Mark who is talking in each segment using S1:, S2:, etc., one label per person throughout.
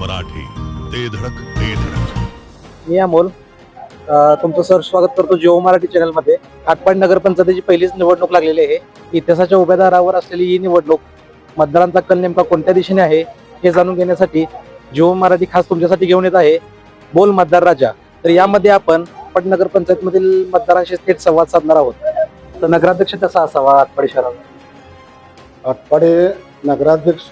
S1: मराठी ते धडक ते धडक.
S2: मी अमोल. तुमचं सर स्वागत करतो जिओ मराठी चॅनलमध्ये. आटपाडी नगरपंचायतीची पहिलीच निवडणूक लागलेली आहे. इतिहासाच्या उमेदवारावर असलेली ही निवडणूक मतदारांचा कल नेमका कोणत्या दिशेने आहे हे जाणून घेण्यासाठी जिओ मराठी खास तुमच्यासाठी घेऊन येत आहे. बोल मतदार राजा. तर यामध्ये आपण आटपाडी नगरपंचायतमधील मतदारांशी थेट संवाद साधणार आहोत. तर नगराध्यक्ष कसा असावा आटपाडी शहरात
S3: आटपाडी नगराध्यक्ष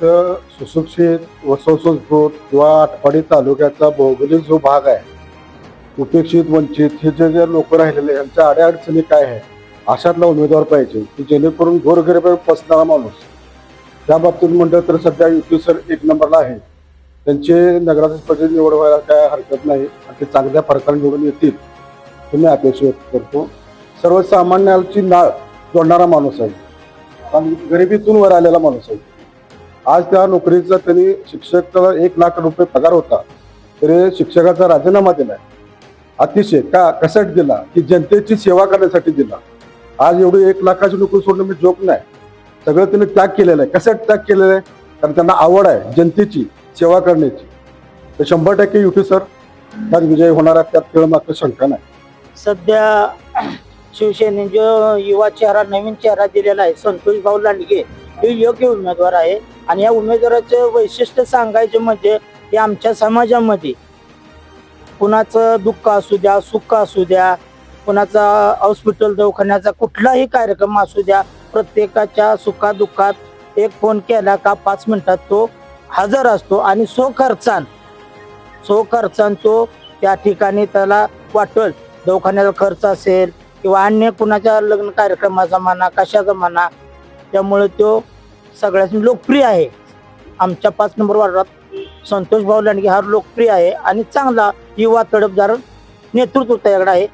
S3: सुशिक्षित व सुसंस्कृत किंवा आटपाडी तालुक्याचा भौगोलिक जो भाग आहे उपेक्षित वंचित हे जे जे लोक राहिलेले यांच्या अडीअडचणी काय आहे अशातला उमेदवार पाहिजे की जेणेकरून गोरगरीब पसणारा माणूस. त्या बाबतीत म्हटलं तर सध्या युती सर एक नंबरला आहे. त्यांचे नगराध्यक्षपदी निवड व्हायला काय हरकत नाही आणि ते चांगल्या फरकाने निवडून येतील हे मी अपेक्षा व्यक्त करतो. सर्वसामान्याची नाळ जोडणारा माणूस आहे. आणि गरिबीतून वर आलेला माणूस आहे. आज त्या नोकरीचा त्यांनी शिक्षकाला एक लाख रुपये पगार होता. तरी शिक्षकाचा राजीनामा दिलाय अतिशय का कशासाठी दिला? की जनतेची सेवा करण्यासाठी दिला. आज एवढी एक लाखाची नोकरी सोडणं मी जोक नाही. सगळं त्यांनी त्याग केलेला आहे. कशासाठी त्याग केलेला आहे? कारण त्यांना आवड आहे जनतेची सेवा करण्याची. तर शंभर टक्के युती सर. त्यात विजय होणार आहे त्यात खेळ मात्र शंका नाही.
S4: सध्या शिवसेने जो युवा चेहरा नवीन चेहरा दिलेला आहे संतोष भाऊ लांडगे हे योग्य उमेदवार आहे. आणि या उमेदवाराचं वैशिष्ट्य सांगायचे म्हणजे हे आमच्या समाजामध्ये कुणाचं दुःख असू द्या सुख असू द्या कुणाचा हॉस्पिटल दवाखान्याचा कुठलाही कार्यक्रम असू द्या प्रत्येकाच्या सुखादुःखात एक फोन केला का पाच मिनिटात तो हजर असतो आणि सो खर्चान सो खर्चान तो त्या ठिकाणी त्याला वाटल. दवाखान्याचा खर्च असेल किंवा अन्य कुणाच्या लग्न कार्यक्रमाचा म्हणा कशाचा म्हणा त्यामुळे तो सगळ्यात लोकप्रिय आहे. आमच्या पाच नंबर वार्डात संतोष भाऊ लांडगे हा लोकप्रिय आहे आणि चांगला युवा तडफदार नेतृत्व त्याच्याकडे आहे.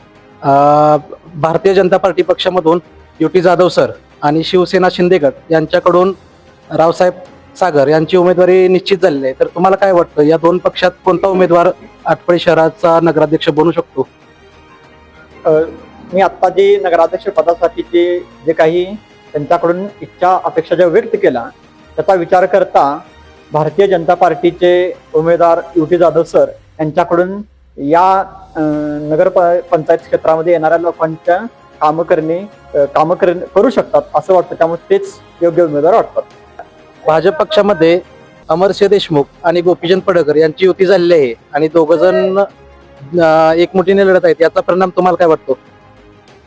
S2: भारतीय जनता पार्टी पक्षामधून युटी जाधव सर आणि शिवसेना शिंदे गट यांच्याकडून रावसाहेब सागर यांची उमेदवारी निश्चित झालेली आहे. तर तुम्हाला काय वाटतं या दोन पक्षात कोणता उमेदवार आटपाडी शहराचा नगराध्यक्ष बनू शकतो?
S5: मी आत्ता जे नगराध्यक्ष पदासाठीचे जे काही त्यांच्याकडून इच्छा अपेक्षा ज्या व्यक्त केला त्याचा विचार करता भारतीय जनता पार्टीचे उमेदवार युटी जाधव सर यांच्याकडून या अं, नगर प- पंचायत क्षेत्रामध्ये येणाऱ्या लोकांच्या कामं करणे कामं कर करू शकतात असं वाटतं. त्यामुळे तेच योग्य उमेदवार वाटतात.
S2: भाजप पक्षामध्ये अमरसिंह देशमुख आणि गोपीचंद पडळकर यांची युती झालेली आहे आणि दोघ जण एकमुठीने लढत आहेत. याचा परिणाम तुम्हाला काय वाटतो?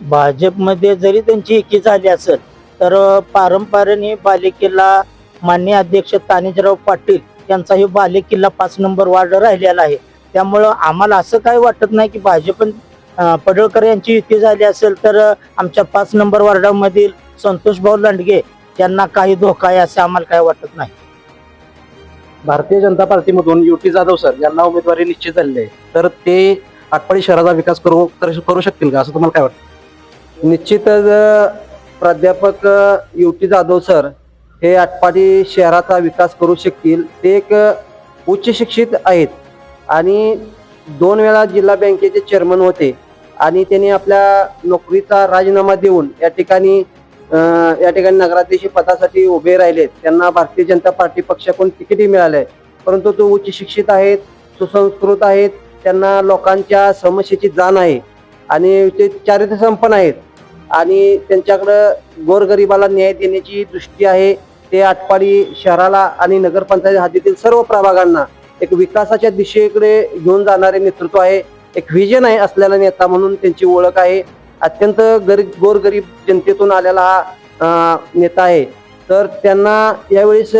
S4: भाजपमध्ये जरी त्यांची एकी झाली असेल तर पारंपरिक बालेकिल्ला मान्य अध्यक्ष तानेजराव पाटील यांचा हे बालेकिल्ला पाच नंबर वार्ड राहिलेला आहे. त्यामुळं आम्हाला असं काही वाटत नाही की भाजप पडळकर यांची युती झाली असेल तर आमच्या पाच नंबर वार्डामधील संतोष भाऊ लांडगे यांना काही धोका आहे असं आम्हाला काय वाटत नाही.
S2: भारतीय जनता पार्टीमधून युटी जाधव सर यांना उमेदवारी निश्चित झालेली आहे. तर ते आटपाडी शहराचा विकास करू करू शकतील का असं तुम्हाला काय वाटतं?
S6: निश्चितच प्राध्यापक युटी जाधव सर हे आटपाडी शहराचा विकास करू शकतील. ते एक उच्च शिक्षित आहेत. आणि दोन वेळा जिल्हा बँकेचे चेअरमन होते. आणि त्यांनी आपल्या नोकरीचा राजीनामा देऊन या ठिकाणी या ठिकाणी नगराध्यक्ष पदासाठी उभे राहिलेत. त्यांना भारतीय जनता पार्टी पक्षाकडून तिकीटही आहे परंतु तो उच्च शिक्षित आहेत सुसंस्कृत आहेत त्यांना लोकांच्या समस्येची जाण आहे. आणि ते चारित्र्य संपन्न आहेत. आणि त्यांच्याकडं गोरगरिबाला न्याय देण्याची दृष्टी आहे. ते आटपाडी शहराला आणि नगरपंचायत हद्दीतील सर्व प्रभागांना एक विकासाच्या दिशेकडे घेऊन जाणारे नेतृत्व आहे. एक व्हिजन आहे असलेला नेता म्हणून त्यांची ओळख आहे. अत्यंत गरीब गोरगरीब जनतेतून आलेला हा नेता आहे. तर त्यांना यावेळेस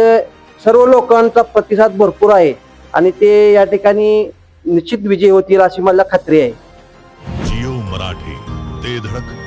S6: सर्व लोकांचा प्रतिसाद भरपूर आहे. आणि ते या ठिकाणी निश्चित विजयी होतील अशी मला खात्री आहे.
S1: जिओ मराठी ते धडक.